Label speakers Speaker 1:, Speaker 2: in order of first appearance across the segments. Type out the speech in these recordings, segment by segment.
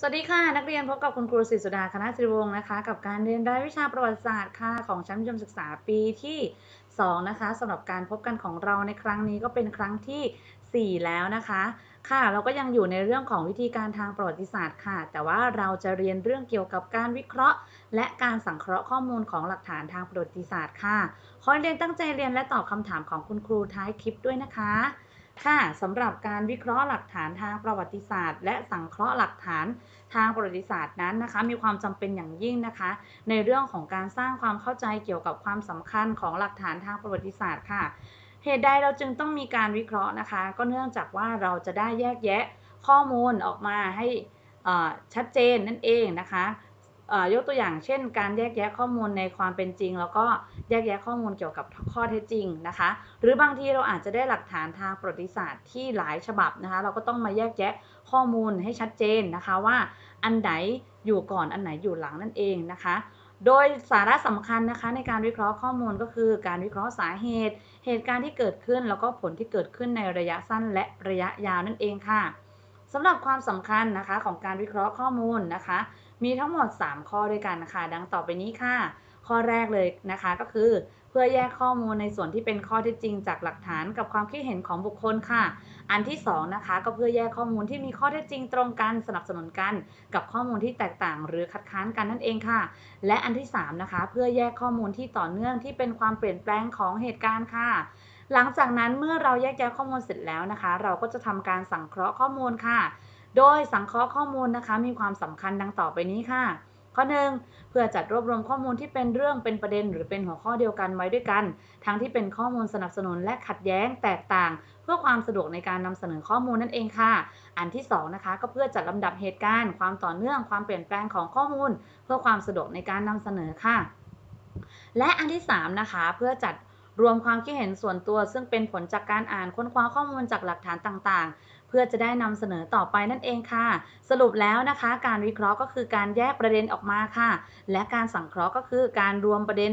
Speaker 1: สวัสดีค่ะ นักเรียนพบกับคุณครูศิสุดาคณะศิริวงศ์นะคะ กับการเรียนรายวิชาประวัติศาสตร์ค่ะของชั้นมัธยมศึกษาปีที่ 2 นะคะสำหรับการพบกันของเราในครั้งนี้ก็เป็นครั้งที่ 4 แล้วนะคะ ค่ะ เราก็ยังอยู่ในเรื่องของวิธีการทางประวัติศาสตร์ค่ะ แต่ว่าเราจะเรียนเรื่องเกี่ยวกับการวิเคราะห์ และการสังเคราะห์ข้อมูลของหลักฐานทางประวัติศาสตร์ค่ะขอเรียนตั้งใจเรียนและตอบคำถามของคุณครูท้ายคลิปด้วยนะคะ ค่ะสำหรับการวิเคราะห์หลักฐานทางประวัติศาสตร์ และสังเคราะห์หลักฐานทางประวัติศาสตร์นั้นนะคะ มีความจำเป็นอย่างยิ่งนะคะ ในเรื่องของการสร้างความเข้าใจเกี่ยวกับความสำคัญของหลักฐานทางประวัติศาสตร์ค่ะเหตุใดเราจึงต้องมีการวิเคราะห์นะคะ ก็เนื่องจากว่าเราจะได้แยกแยะข้อมูลออกมาให้ชัดเจนนั่นเองนะคะ ยกตัวอย่างเช่น การแยกแยะข้อมูลในความเป็นจริง แล้วก็แยกแยะข้อมูลเกี่ยวกับข้อเท็จจริงนะคะ หรือบางทีเราอาจจะได้หลักฐานทางประวัติศาสตร์ที่หลายฉบับนะคะ เราก็ต้องมาแยกแยะข้อมูลให้ชัดเจนนะคะว่าอันไหนอยู่ก่อนอันไหนอยู่หลังนั่นเองนะคะ โดยสาระสำคัญนะคะในการวิเคราะห์ข้อมูลก็คือ การวิเคราะห์สาเหตุ เหตุการณ์ที่เกิดขึ้นแล้วก็ผลที่เกิดขึ้นในระยะสั้นและระยะยาวนั่นเองค่ะสำหรับความสำคัญนะคะของการวิเคราะห์ข้อมูลนะคะ มีทั้งหมด 3 ข้อด้วยกันนะคะ ดังต่อไปนี้ค่ะ ข้อแรกเลยนะคะก็คือ เพื่อแยกข้อมูลในส่วนที่เป็นข้อเท็จจริง จากหลักฐานกับความคิดเห็นของบุคคลค่ะ อันที่2นะคะก็เพื่อแยกข้อมูลที่มีข้อเท็จจริงตรงกันสนับสนุนกัน กับข้อมูลที่แตกต่างหรือคัดค้านกันนั่นเองค่ะ และอันที่3นะคะเพื่อแยกข้อมูลที่ต่อเนื่องที่เป็นความเปลี่ยนแปลงของเหตุการณ์ค่ะหลังจากนั้นเมื่อเราแยกแยะข้อมูลเสร็จแล้วนะคะ เราก็จะทำการสังเคราะห์ข้อมูลค่ะ โดยสังเคราะห์ข้อมูลนะคะ มีความสำคัญดังต่อไปนี้ค่ะ ข้อหนึ่งเพื่อจัดรวบรวมข้อมูลที่เป็นเรื่องเป็นประเด็น หรือเป็นหัวข้อเดียวกันไว้ด้วยกัน ทั้งที่เป็นข้อมูลสนับสนุนและขัดแย้งแตกต่าง เพื่อความสะดวกในการนำเสนอข้อมูลนั่นเองค่ะ อันที่2นะคะก็เพื่อจัดลำดับเหตุการณ์ ความต่อเนื่องความเปลี่ยนแปลงของข้อมูล เพื่อความสะดวกในการนำเสนอค่ะ และอันที่3นะคะเพื่อจัดรวมความคิดเห็นส่วนตัวซึ่งเป็นผลจากการอ่านค้นคว้าข้อมูลจากหลักฐานต่างๆ พื่อจะได้นำเสนอต่อไปนั่นเองค่ะ สรุปแล้วนะคะ การวิเคราะห์ก็คือการแยกประเด็นออกมาค่ะ และการสังเคราะห์ก็คือการรวมประเด็น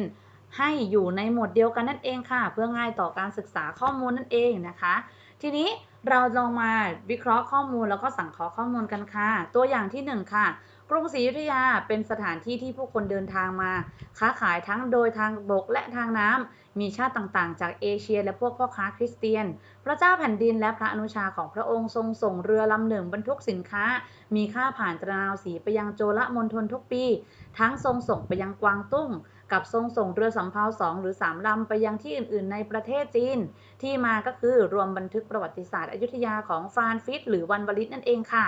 Speaker 1: ให้อยู่ในหมวดเดียวกันนั่นเองค่ะ เพื่อง่ายต่อการศึกษาข้อมูลนั่นเองนะคะ ทีนี้ เราลองมาวิเคราะห์ข้อมูลแล้วก็สังเคราะห์ข้อมูลกันค่ะ ตัวอย่างที่ 1 ค่ะ กรุงศรีอยุธยาเป็นสถานที่ที่ผู้คนเดินทางมา ค้าขายทั้งโดยทางบกและทางน้ำมีชาติต่างๆ จากเอเชีย และพวกพ่อค้าคริสเตียน พระเจ้าแผ่นดินและพระอนุชาของพระองค์ทรงส่งเรือลำหนึ่งบรรทุกสินค้า มีค่าผ่านตรนาวสีไปยังโจละมณฑลทุกปี ทั้งทรงส่งไปยังกวางตุ้ง กับทรงส่งเรือสำเภาสองหรือสามลำไปยังที่อื่น ๆ ในประเทศจีน ที่มาก็คือรวมบันทึกประวัติศาสตร์อยุธยาของฟรานฟิตหรือวันวลิตนั่นเองค่ะ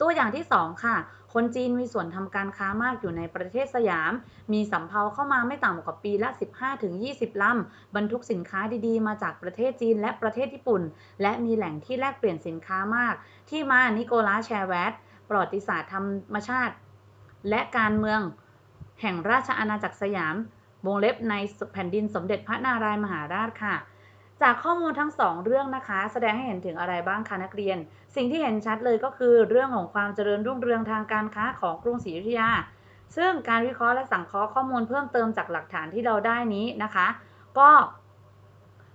Speaker 1: ตัวอย่างที่ 2 ค่ะ คนจีนมีส่วนทำการค้ามากอยู่ในประเทศสยาม มีสำเภาเข้ามาไม่ต่ำกว่าปีละ 15-20 ลำบรรทุกสินค้าดีๆ มาจากประเทศจีนและประเทศญี่ปุ่น และมีแหล่งที่แลกเปลี่ยนสินค้ามาก ที่มานิโคลัสแชร์แวตประวัติศาสตร์ธรรมชาติ และการเมือง แห่งราชอาณาจักรสยาม วงเล็บในแผ่นดินสมเด็จพระนารายมหาราชค่ะ จากข้อมูลทั้งสองเรื่องนะคะ แสดงให้เห็นถึงอะไรบ้างคะนักเรียน สิ่งที่เห็นชัดเลยก็คือเรื่องของความเจริญรุ่งเรืองทางการค้าของกรุงศรีอยุธยา ซึ่งการวิเคราะห์และสังเคราะห์ข้อมูลเพิ่มเติมจากหลักฐานที่เราได้นี้นะคะ ก็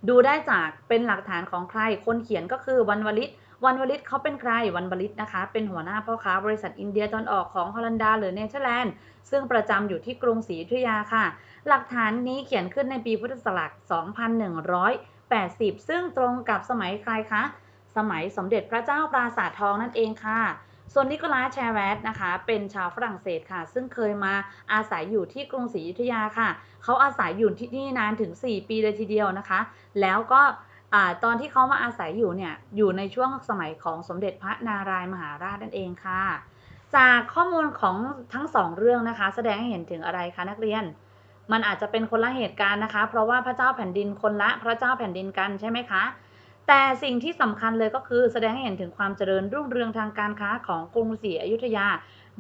Speaker 1: ดูได้จากเป็นหลักฐานของใคร คนเขียนก็คือวันวลิต วันวลิตเขาเป็นใครวันวลิตนะคะ เป็นหัวหน้าพ่อค้าบริษัทอินเดียตอนออกของฮอลันดาหรือเนเธอร์แลนด์ ซึ่งประจำอยู่ที่กรุงศรีอยุธยาค่ะ หลักฐานนี้เขียนขึ้นในปีพุทธศักราช 2180 ซึ่งตรงกับสมัยใครคะ สมัยสมเด็จพระเจ้าปราสาททองนั่นเองค่ะส่วนนิโคลัสแชร์แวตนะคะ เป็นชาวฝรั่งเศสค่ะ ซึ่งเคยมาอาศัยอยู่ที่กรุงศรีอยุธยาค่ะ เขาอาศัยอยู่ที่นี่นานถึง 4 ปีเลยทีเดียวนะคะ แล้วก็ ตอนที่เขามาอาศัยอยู่เนี่ยอยู่ในช่วงสมัยของสมเด็จพระนารายมหาราชนั่นเองค่ะ จากข้อมูลของทั้งสองเรื่องนะคะ แสดงให้เห็นถึงอะไรคะนักเรียน มันอาจจะเป็นคนละเหตุการณ์นะคะ เพราะว่าพระเจ้าแผ่นดินคนละพระเจ้าแผ่นดินกันใช่ไหมคะแต่สิ่งที่สำคัญเลยก็คือแสดงให้เห็นถึงความเจริญรุ่งเรืองทางการค้าของกรุงศรีอยุธยา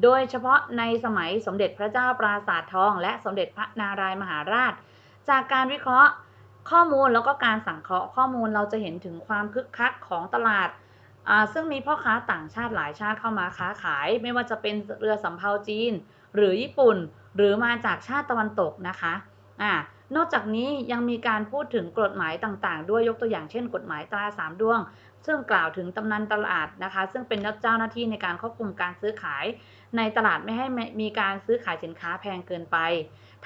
Speaker 1: โดยเฉพาะในสมัยสมเด็จพระเจ้าปราสาททอง และสมเด็จพระนารายมหาราช จากการวิเคราะห์ ข้อมูลแล้วก็การสังเคราะห์ข้อมูลเราจะเห็นถึงความคึกคักของตลาด ซึ่งมีพ่อค้าต่างชาติหลายชาติเข้ามาค้าขาย ไม่ว่าจะเป็นเรือสำเภาจีน หรือญี่ปุ่น หรือมาจากชาติตะวันตกนะคะอ่านอกจากนี้ยังมีการพูดถึงกฎหมายต่างๆ ด้วยยกตัวอย่างเช่น กฎหมายตราสามดวง ซึ่งกล่าวถึงตำนานตลาดนะคะ ซึ่งเป็นเจ้าหน้าที่ในการควบคุมการซื้อขาย ในตลาดไม่ให้มีการซื้อขายสินค้าแพงเกินไป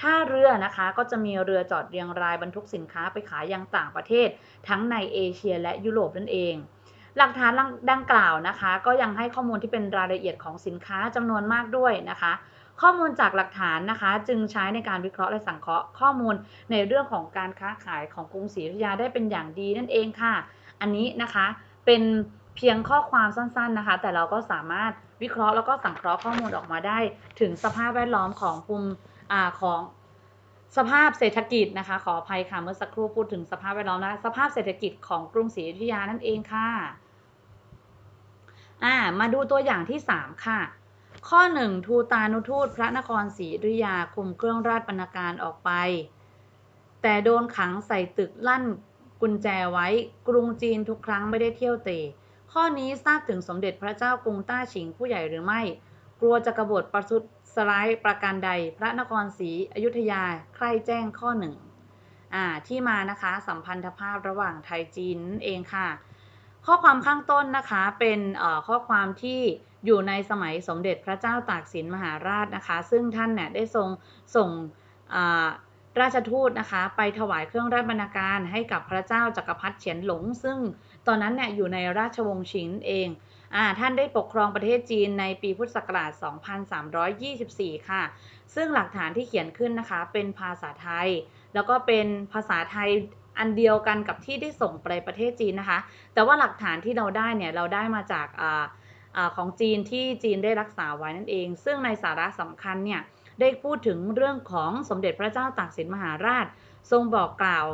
Speaker 1: ท่าเรือนะคะก็จะมีเรือจอดเรียงรายบรรทุกสินค้าไปขายยังต่างประเทศ ทั้งในเอเชียและยุโรปนั่นเอง หลักฐานดังกล่าวนะคะ ก็ยังให้ข้อมูลที่เป็นรายละเอียดของสินค้าจำนวนมากด้วยนะคะ ข้อมูลจากหลักฐานนะคะ จึงใช้ในการวิเคราะห์และสังเคราะห์ข้อมูลในเรื่องของการค้าขายของกรุงศรีอยุธยาได้เป็นอย่างดีนั่นเองค่ะ อันนี้นะคะเป็นเพียงข้อความสั้นๆนะคะ แต่เราก็สามารถวิเคราะห์แล้วก็สังเคราะห์ข้อมูลออกมาได้ ถึงสภาพแวดล้อมของภูมิอของสภาพเศรษฐกิจนะคะ ขออภัยค่ะเมื่อสักครู่พูดถึงสภาพแวดล้อมนะสภาพเศรษฐกิจของกรุงศรีอยุธยานั่นเองค่ะอ่ามาดูตัวอย่างที่ 3 ค่ะ ข้อ 1 ทูตานุทูตพระนครศรีอยุธยาคุมเครื่องราชบรรณาการออกไป แต่โดนขังใส่ตึกลั่น กุญแจไว้ กรุงจีนทุกครั้งไม่ได้เที่ยวเตะข้อนี้ทราบถึงสมเด็จพระเจ้ากรุงต้าฉิงผู้ใหญ่หรือไม่ กลัวจะกบฏประทุษสไลด์ประการใด พระนครศรีอยุธยาใครแจ้งข้อหนึ่งที่มานะคะสัมพันธภาพระหว่างไทยจีนนั่นเองค่ะ ข้อความข้างต้นนะคะเป็นข้อความที่อยู่ในสมัยสมเด็จพระเจ้าตากสินมหาราชนะคะ ซึ่งท่านเนี่ยได้ทรงส่ง ราชทูตนะคะ ไปถวายเครื่องราชบรรณาการให้กับพระเจ้าจักรพรรดิเฉียนหลง ซึ่งตอนนั้นเนี่ยอยู่ในราชวงศ์ชิงเองท่านได้ปกครองประเทศจีนในปีพุทธศักราช 2324 ค่ะ ซึ่งหลักฐานที่เขียนขึ้นนะคะ เป็นภาษาไทย แล้วก็เป็นภาษาไทยอันเดียวกันกับที่ได้ส่งไปประเทศจีนนะคะ แต่ว่าหลักฐานที่เราได้เนี่ยเราได้มาจากอของจีนที่จีนได้รักษาไว้นั่นเอง ซึ่งในสาระสำคัญเนี่ย ได้พูดถึงเรื่องของสมเด็จพระเจ้าตากสินมหาราช ทรงบอกกล่าว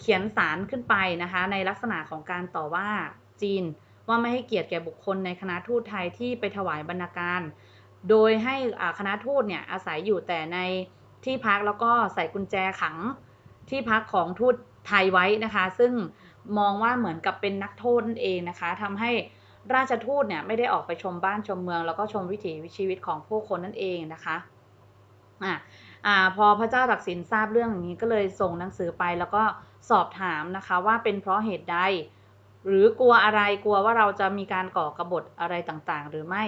Speaker 1: เขียนสารขึ้นไปนะคะ ในลักษณะของการต่อว่าจีน ว่าไม่ให้เกียรติแก่บุคคลในคณะทูตไทยที่ไปถวายบรรณาการ โดยให้คณะทูตเนี่ยอาศัยอยู่แต่ในที่พักแล้วก็ใส่กุญแจขังที่พักของทูตไทยไว้นะคะ ซึ่งมองว่าเหมือนกับเป็นนักโทษนั่นเองนะคะทำให้ราชทูตเนี่ยไม่ได้ออกไปชมบ้านชมเมือง แล้วก็ชมวิถีชีวิตของผู้คนนั่นเองนะคะ อ่าอ่าพอพระเจ้าตักสินทราบเรื่องอย่างนี้ก็เลยส่งหนังสือไปแล้วก็สอบถามนะคะว่าเป็นเพราะเหตุใด หรือกลัวอะไรกลัวว่าเราจะมีการก่อกรบฏอะไรต่างๆ หรือไม่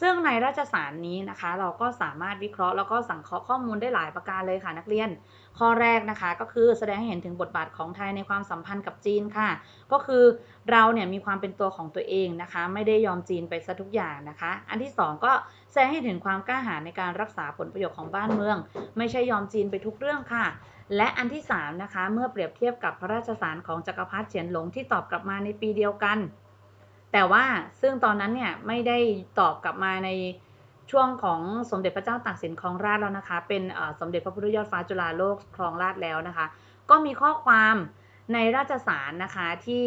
Speaker 1: ซึ่งในราชสารนี้นะคะ เราก็สามารถวิเคราะห์แล้วก็สังเคราะห์ข้อมูลได้หลายประการเลยค่ะนักเรียน ข้อแรกนะคะก็คือแสดงให้เห็นถึงบทบาทของไทยในความสัมพันธ์กับจีนค่ะ ก็คือเราเนี่ยมีความเป็นตัวของตัวเองนะคะ ไม่ได้ยอมจีนไปซะทุกอย่างนะคะ อันที่ 2 ก็ แสดงให้เห็นความกล้าหาญในการรักษาผลประโยชน์ของบ้านเมือง ไม่ใช่ยอมจีนไปทุกเรื่องค่ะ และอันที่ 3 นะคะ เมื่อเปรียบเทียบกับพระราชสารของจักรพรรดิเฉียนหลงที่ตอบกลับมาในปีเดียวกัน แต่ว่าซึ่งตอนนั้นเนี่ยไม่ได้ตอบกลับมาในช่วงของสมเด็จพระเจ้าตากสินครองราชแล้วนะคะ เป็นสมเด็จพระพุทธยอดฟ้าจุฬาโลกครองราชแล้วนะคะ ก็มีข้อความในราชสารนะคะที่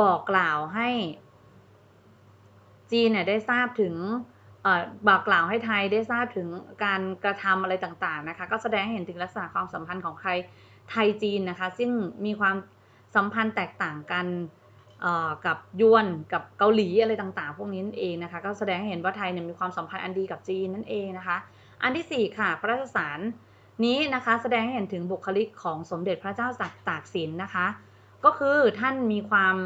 Speaker 1: บอกกล่าวให้จีนเนี่ยได้ทราบถึง บอกกล่าวให้ไทยได้ทราบถึงการกระทำอะไรต่างๆนะคะ ก็แสดงให้เห็นถึงลักษณะความสัมพันธ์ของใครไทยจีนนะคะ ซึ่งมีความสัมพันธ์แตกต่างกันกับยวนกับเกาหลีอะไรต่างๆ พวกนี้นั่นเองนะคะ ก็แสดงให้เห็นว่าไทยเนี่ยมีความสัมพันธ์อันดีกับจีนนั่นเองนะคะ อันที่ 4 ค่ะ พระราชสารนี้นะคะแสดงให้เห็นถึงบุคลิกของสมเด็จพระเจ้าตากสินนะคะ ก็คือท่านมีความ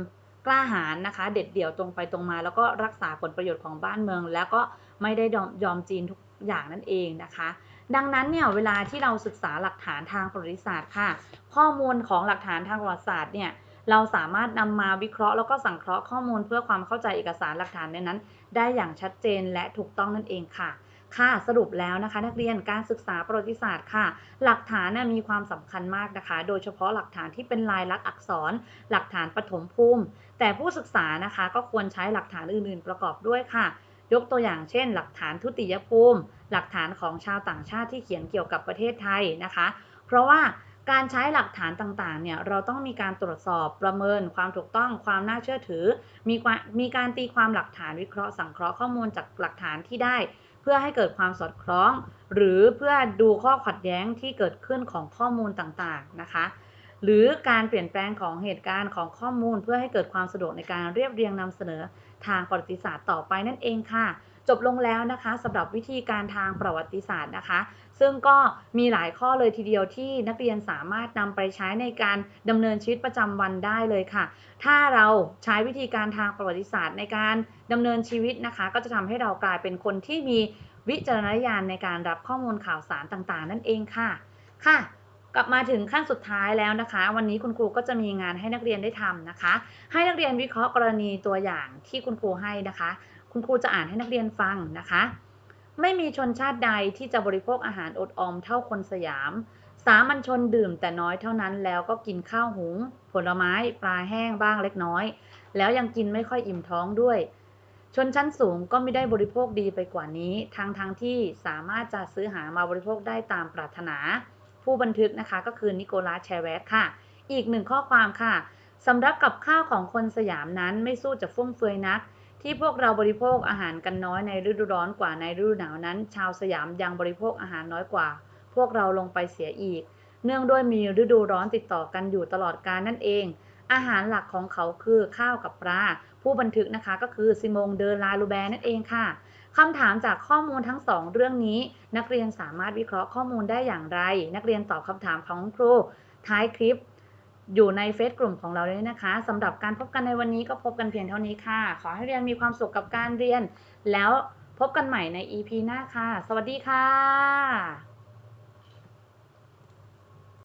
Speaker 1: กล้าหาญนะคะ เด็ดเดี่ยวตรงไปตรงมา แล้วก็รักษาผลประโยชน์ของบ้านเมือง แล้วก็ ไม่ได้ยอมจีนทุกอย่างนั่นเองนะคะ ดังนั้นเนี่ยเวลาที่เราศึกษาหลักฐานทางประวัติศาสตร์ค่ะ ข้อมูลของหลักฐานทางประวัติศาสตร์เนี่ยเราสามารถนำมาวิเคราะห์แล้วก็สังเคราะห์ข้อมูลเพื่อความเข้าใจเอกสารหลักฐานในนั้น ได้อย่างชัดเจนและถูกต้องนั่นเองค่ะ ค่ะสรุปแล้วนะคะ นักเรียนการศึกษาประวัติศาสตร์ค่ะ หลักฐานมีความสำคัญมากนะคะ โดยเฉพาะหลักฐานที่เป็นลายลักษณ์อักษร หลักฐานปฐมภูมิ แต่ผู้ศึกษานะคะ ก็ควรใช้หลักฐานอื่น ๆ ประกอบด้วยค่ะ ยกตัวอย่างเช่น หลักฐานทุติยภูมิ หลักฐานของชาวต่างชาติที่เขียนเกี่ยวกับประเทศไทยนะคะ เพราะว่าการใช้หลักฐานต่างๆ เนี่ย เราต้องมีการตรวจสอบประเมินความถูกต้องความน่าเชื่อถือ มีมีการตีความหลักฐานวิเคราะห์สังเคราะห์ข้อมูลจากหลักฐานที่ได้ เพื่อให้เกิดความสอดคล้อง หรือเพื่อดูข้อขัดแย้งที่เกิดขึ้นของข้อมูลต่างๆ นะคะ หรือการเปลี่ยนแปลงของเหตุการณ์ของข้อมูล เพื่อให้เกิดความสะดวกในการเรียบเรียงนำเสนอ ทางประวัติศาสตร์ต่อไปนั่นเองค่ะ จบลงแล้วนะคะสำหรับวิธีการทางประวัติศาสตร์นะคะ ซึ่งก็มีหลายข้อเลยทีเดียวที่นักเรียนสามารถนำไปใช้ในการดำเนินชีวิตประจำวันได้เลยค่ะ ถ้าเราใช้วิธีการทางประวัติศาสตร์ในการดำเนินชีวิตนะคะ ก็จะทำให้เรากลายเป็นคนที่มีวิจารณญาณในการรับข้อมูลข่าวสารต่างๆ นั่นเองค่ะค่ะ กลับมาถึงขั้นสุดท้ายแล้วนะคะ วันนี้คุณครูก็จะมีงานให้นักเรียนได้ทำนะคะ ให้นักเรียนวิเคราะห์กรณีตัวอย่างที่คุณครูให้นะคะ คุณครูจะอ่านให้นักเรียนฟังนะคะ ไม่มีชนชาติใดที่จะบริโภคอาหารอดออมเท่าคนสยาม สามัญชนดื่มแต่น้อยเท่านั้นแล้วก็กินข้าวหุง ผลไม้ปลาแห้งบ้างเล็กน้อย แล้วยังกินไม่ค่อยอิ่มท้องด้วย ชนชั้นสูงก็ไม่ได้บริโภคดีไปกว่านี้ทั้งทางๆที่สามารถจะซื้อหามาบริโภคได้ตามปรารถนา ผู้บันทึกนะคะก็คือนิโคลัสแชเวตค่ะ อีกหนึ่งข้อความค่ะสำหรับกับข้าวของคนสยามนั้นไม่สู้จะฟุ่มเฟือยนัก ที่พวกเราบริโภคอาหารกันน้อยในฤดูร้อนกว่าในฤดูหนาวนั้น ชาวสยามยังบริโภคอาหารน้อยกว่า พวกเราลงไปเสียอีก เนื่องด้วยมีฤดูร้อนติดต่อกันอยู่ตลอดกาลนั่นเอง อาหารหลักของเขาคือข้าวกับปลาผู้บันทึกนะคะก็คือซิมงเดอลาลูแบร์นั่นเองค่ะ คำถามจากข้อมูลทั้งสองเรื่องนี้ นักเรียนสามารถวิเคราะห์ข้อมูลได้อย่างไร นักเรียนตอบคำถามของครูท้ายคลิป อยู่ในเฟซกลุ่มของเราเลยนะคะสำหรับการพบกันในวันนี้ก็พบกันเพียงเท่านี้ค่ะ ขอให้เรียนมีความสุขกับการเรียน แล้วพบกันใหม่ใน EP หน้าค่ะ สวัสดีค่ะ